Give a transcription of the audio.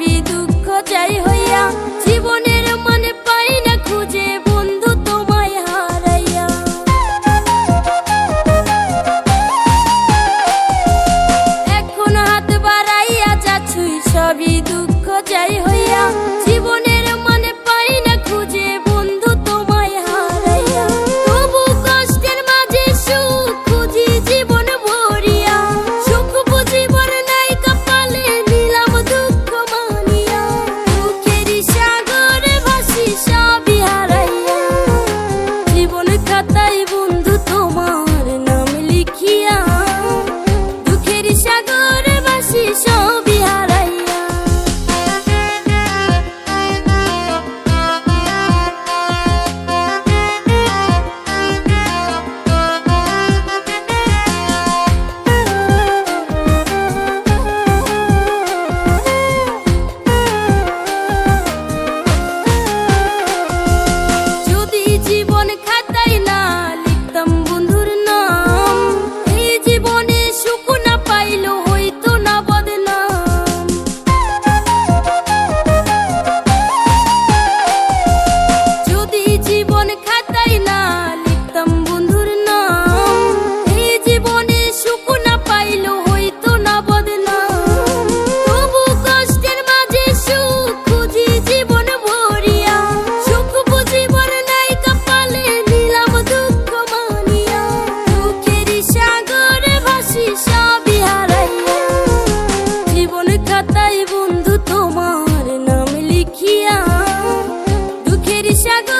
সবই দুঃখ হইয়া, জীবনের মানে পাই না খুঁজে, বন্ধু তোমায় হারাইয়া। এখন হাত বাড়াইয়া যাচ্ছুই, সবই দুঃখ চাই হইয়া, জীবনে খাতায় বন্ধু তোমার। সাগর